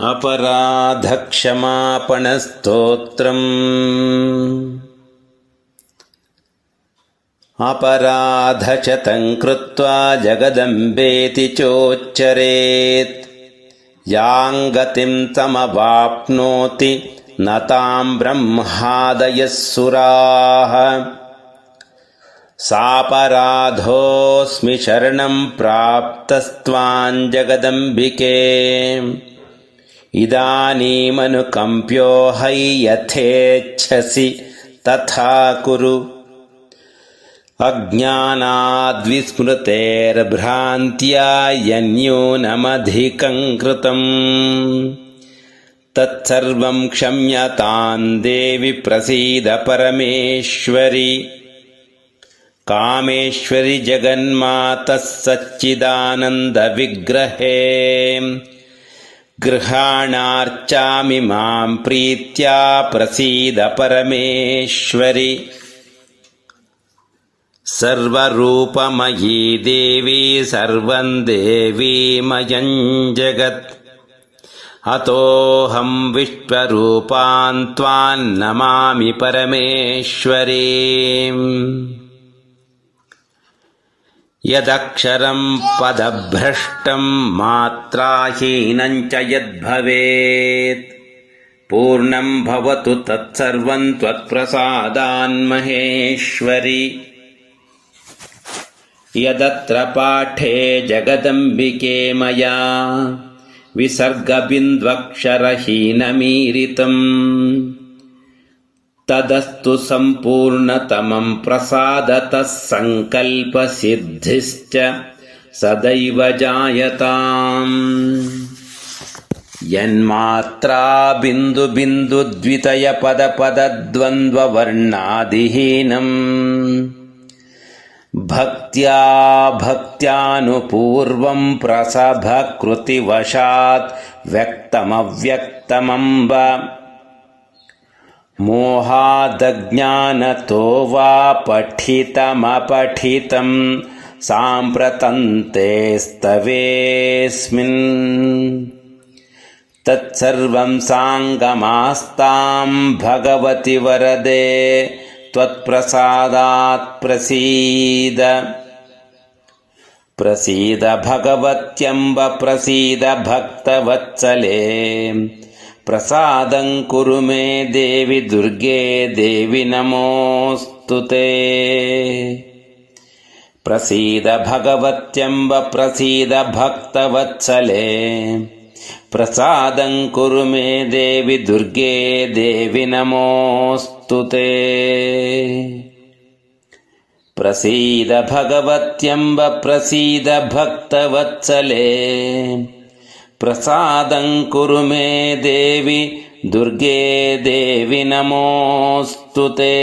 अपराधक्षमापणस्तोत्रम्। अपराधशतं कृत्वा जगदम्बेति चोच्चरेत्। यां गतिं तमवाप्नोति न तां ब्रह्मादयः सुराः। सापराधोऽस्मि शरणं प्राप्तस्त्वां जगदम्बिके इदानीमनुकम्प्यो है यथेच्छसि। तथा कुरु। अज्ञानाद्विस्मृतेर्भ्रान्त्या यन्यूनमधिकं कृतम्। तत्सर्वं क्षम्यतां देवि प्रसीद परमेश्वरि। कामेश्वरि जगन्मातः सच्चिदानन्दविग्रहे गृहाणार्चामि मां प्रीत्या प्रसीद परमेश्वरि। सर्वरूपमयी देवी सर्वं देवीमयं जगत्। अतोऽहं विश्वरूपान् त्वान्नमामि परमेश्वरी यदक्षरं पदभ्रष्टं मात्राहीनं च यद्भवेत्। पूर्णं भवतु तत्सर्वं त्वत्प्रसादान्महेश्वरि यदत्र पाठे जगदम्बिके मया विसर्गबिन्द्वक्षरहीनमीरितम् तदस्तु सम्पूर्णतमं प्रसादतः सङ्कल्पसिद्धिश्च सदैव जायताम्। यन्मात्रा बिन्दुबिन्दुद्वितयपदपदद्वन्द्ववर्णादिहीनम् भक्त्या भक्त्यानुपूर्वं प्रसभकृतिवशात् व्यक्तमव्यक्तमम्ब मोहादज्ञानतो वा पठितमपठितं साम्प्रतन्तेस्तवेऽस्मिन् तत्सर्वं साङ्गमास्तां भगवति वरदे त्वत्प्रसादात् प्रसीद। प्रसीद भगवत्यम्ब प्रसीद भक्तवत्सले प्रसादं कुरु मे देवि दुर्गे देवि नमोऽस्तु ते। प्रसीद भगवत्यम्ब प्रसीद कुरु मे देवि दुर्गे देवि नमोऽस्तु ते। प्रसीद भगवत्यम्ब प्रसीद भक्तवत्सले प्रसादं कुरु मे देवि दुर्गे देवि नमोऽस्तु ते।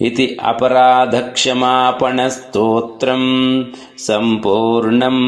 इति अपराधक्षमापणस्तोत्रं सम्पूर्णम्